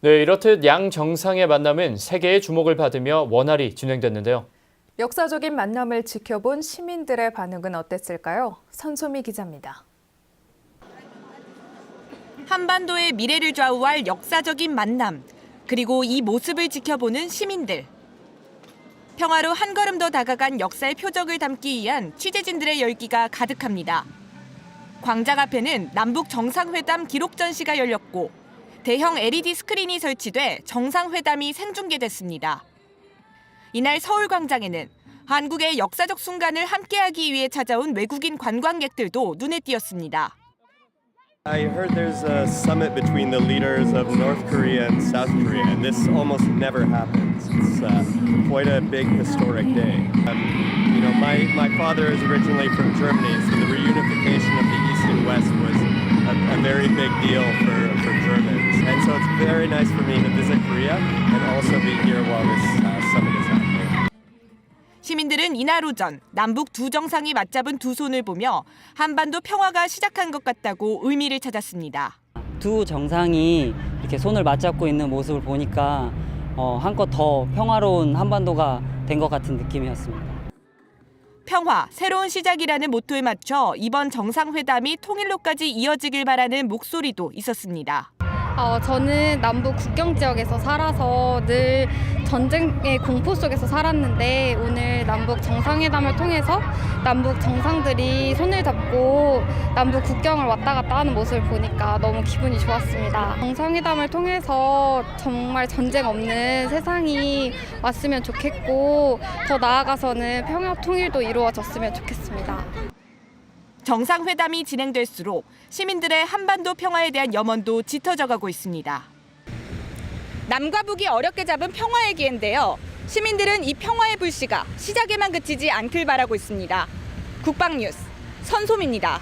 네, 이렇듯 양 정상의 만남은 세계의 주목을 받으며 원활히 진행됐는데요. 역사적인 만남을 지켜본 시민들의 반응은 어땠을까요? 선소미 기자입니다. 한반도의 미래를 좌우할 역사적인 만남, 그리고 이 모습을 지켜보는 시민들. 평화로 한 걸음 더 다가간 역사의 표적을 담기 위한 취재진들의 열기가 가득합니다. 광장 앞에는 남북 정상회담 기록 전시가 열렸고 대형 LED 스크린이 설치돼 정상회담이 생중계됐습니다. 이날 서울 광장에는 한국의 역사적 순간을 함께하기 위해 찾아온 외국인 관광객들도 눈에 띄었습니다. I heard there's a summit between the leaders of North Korea and South Korea, and this almost never happens. It's uh, quite a big historic day. Um, you know, my, my father is originally from Germany, so the reunification of the East and West was a, a very big deal for, for Germans. And so it's very nice for me to visit Korea and also be here while this uh, summit is happening. 시민들은 이날 오전 남북 두 정상이 맞잡은 두 손을 보며 한반도 평화가 시작한 것 같다고 의미를 찾았습니다. 두 정상이 이렇게 손을 맞잡고 있는 모습을 보니까 어, 한껏 더 평화로운 한반도가 된 것 같은 느낌이었습니다. 평화, 새로운 시작이라는 모토에 맞춰 이번 정상회담이 통일로까지 이어지길 바라는 목소리도 있었습니다. 어, 저는 남북 국경 지역에서 살아서 늘 전쟁의 공포 속에서 살았는데 오늘 남북 정상회담을 통해서 남북 정상들이 손을 잡고 남북 국경을 왔다 갔다 하는 모습을 보니까 너무 기분이 좋았습니다. 정상회담을 통해서 정말 전쟁 없는 세상이 왔으면 좋겠고 더 나아가서는 평화 통일도 이루어졌으면 좋겠습니다. 정상회담이 진행될수록 시민들의 한반도 평화에 대한 염원도 짙어져 가고 있습니다. 남과 북이 어렵게 잡은 평화의 기회인데요. 시민들은 이 평화의 불씨가 시작에만 그치지 않길 바라고 있습니다. 국방뉴스 선솜입니다.